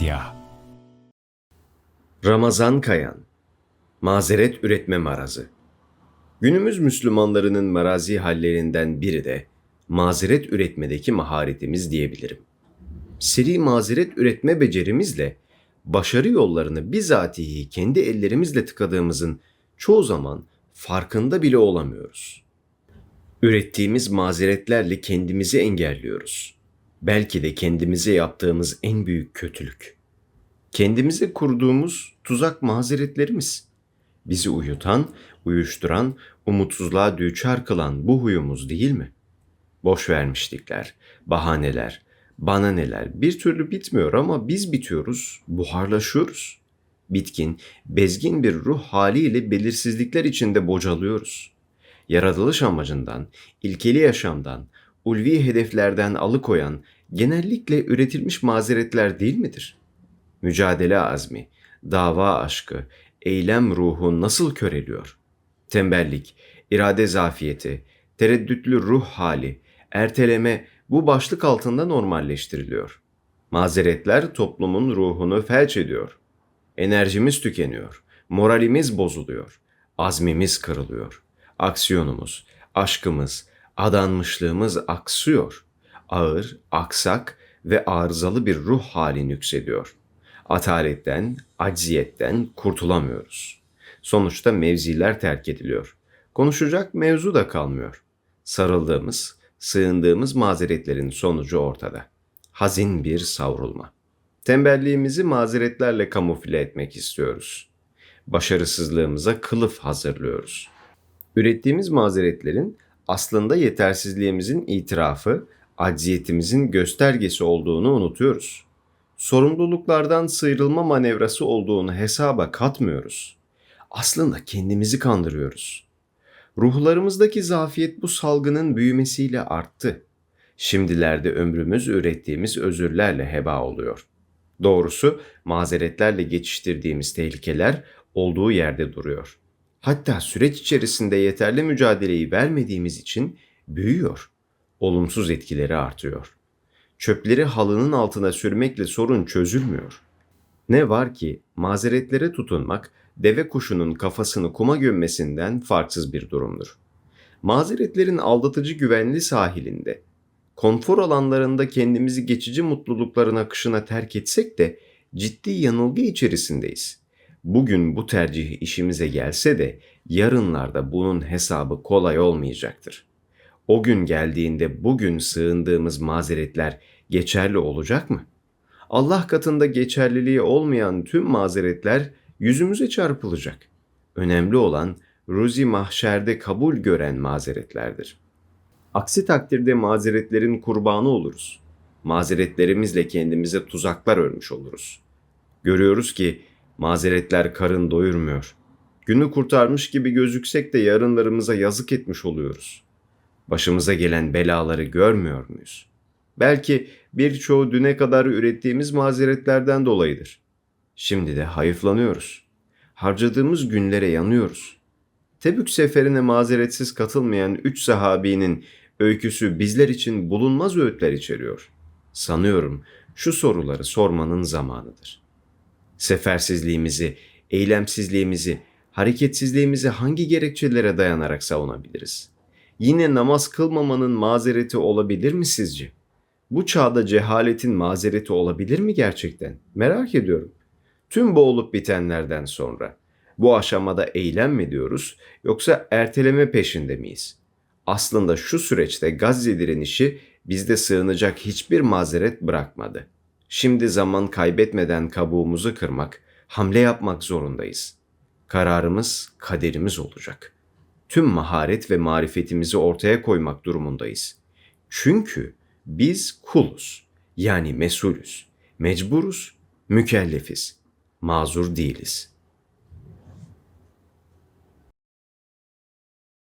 Papatya Ramazan Kayan Mazeret Üretme Marazı Günümüz Müslümanlarının marazi hallerinden biri de mazeret üretmedeki maharetimiz diyebilirim. Seri mazeret üretme becerimizle başarı yollarını bizatihi kendi ellerimizle tıkadığımızın çoğu zaman farkında bile olamıyoruz. Ürettiğimiz mazeretlerle kendimizi engelliyoruz. Belki de kendimize yaptığımız en büyük kötülük. Kendimize kurduğumuz tuzak mazeretlerimiz. Bizi uyutan, uyuşturan, umutsuzluğa düçar kılan bu huyumuz değil mi? Boş vermişlikler, bahaneler, bana neler bir türlü bitmiyor ama biz bitiyoruz, buharlaşıyoruz. Bitkin, bezgin bir ruh haliyle belirsizlikler içinde bocalıyoruz. Yaratılış amacından, ilkeli yaşamdan, ulvi hedeflerden alıkoyan genellikle üretilmiş mazeretler değil midir?'' mücadele azmi, dava aşkı, eylem ruhu nasıl köreliyor? Tembellik, irade zafiyeti, tereddütlü ruh hali, erteleme bu başlık altında normalleştiriliyor. Mazeretler toplumun ruhunu felç ediyor. Enerjimiz tükeniyor, moralimiz bozuluyor, azmimiz kırılıyor. Aksiyonumuz, aşkımız, adanmışlığımız aksıyor. Ağır, aksak ve arızalı bir ruh hali nüksediyor.'' Ataletten, acziyetten kurtulamıyoruz. Sonuçta mevziler terk ediliyor. Konuşacak mevzu da kalmıyor. Sarıldığımız, sığındığımız mazeretlerin sonucu ortada. Hazin bir savrulma. Tembelliğimizi mazeretlerle kamufle etmek istiyoruz. Başarısızlığımıza kılıf hazırlıyoruz. Ürettiğimiz mazeretlerin aslında yetersizliğimizin itirafı, acziyetimizin göstergesi olduğunu unutuyoruz sorumluluklardan sıyrılma manevrası olduğunu hesaba katmıyoruz. Aslında kendimizi kandırıyoruz. Ruhlarımızdaki zafiyet bu salgının büyümesiyle arttı. Şimdilerde ömrümüz ürettiğimiz özürlerle heba oluyor. Doğrusu mazeretlerle geçiştirdiğimiz tehlikeler olduğu yerde duruyor. Hatta süreç içerisinde yeterli mücadeleyi vermediğimiz için büyüyor. Olumsuz etkileri artıyor çöpleri halının altına sürmekle sorun çözülmüyor. Ne var ki mazeretlere tutunmak deve kuşunun kafasını kuma gömmesinden farksız bir durumdur. Mazeretlerin aldatıcı güvenli sahilinde, konfor alanlarında kendimizi geçici mutlulukların akışına terk etsek de ciddi yanılgı içerisindeyiz. Bugün bu tercih işimize gelse de yarınlarda bunun hesabı kolay olmayacaktır. O gün geldiğinde bugün sığındığımız mazeretler geçerli olacak mı? Allah katında geçerliliği olmayan tüm mazeretler yüzümüze çarpılacak. Önemli olan ruzi mahşerde kabul gören mazeretlerdir. Aksi takdirde mazeretlerin kurbanı oluruz. Mazeretlerimizle kendimize tuzaklar örmüş oluruz. Görüyoruz ki mazeretler karın doyurmuyor. Günü kurtarmış gibi gözüksek de yarınlarımıza yazık etmiş oluyoruz. Başımıza gelen belaları görmüyor muyuz? Belki birçoğu düne kadar ürettiğimiz mazeretlerden dolayıdır. Şimdi de hayıflanıyoruz. Harcadığımız günlere yanıyoruz. Tebük seferine mazeretsiz katılmayan üç sahabinin öyküsü bizler için bulunmaz öğütler içeriyor. Sanıyorum şu soruları sormanın zamanıdır. Sefersizliğimizi, eylemsizliğimizi, hareketsizliğimizi hangi gerekçelere dayanarak savunabiliriz? Yine namaz kılmamanın mazereti olabilir mi sizce?'' Bu çağda cehaletin mazereti olabilir mi gerçekten? Merak ediyorum. Tüm bu olup bitenlerden sonra bu aşamada eylem mi diyoruz yoksa erteleme peşinde miyiz? Aslında şu süreçte Gazze direnişi bizde sığınacak hiçbir mazeret bırakmadı. Şimdi zaman kaybetmeden kabuğumuzu kırmak, hamle yapmak zorundayız. Kararımız kaderimiz olacak. Tüm maharet ve marifetimizi ortaya koymak durumundayız. Çünkü biz kuluz. Yani mesulüz. Mecburuz, mükellefiz. Mazur değiliz.''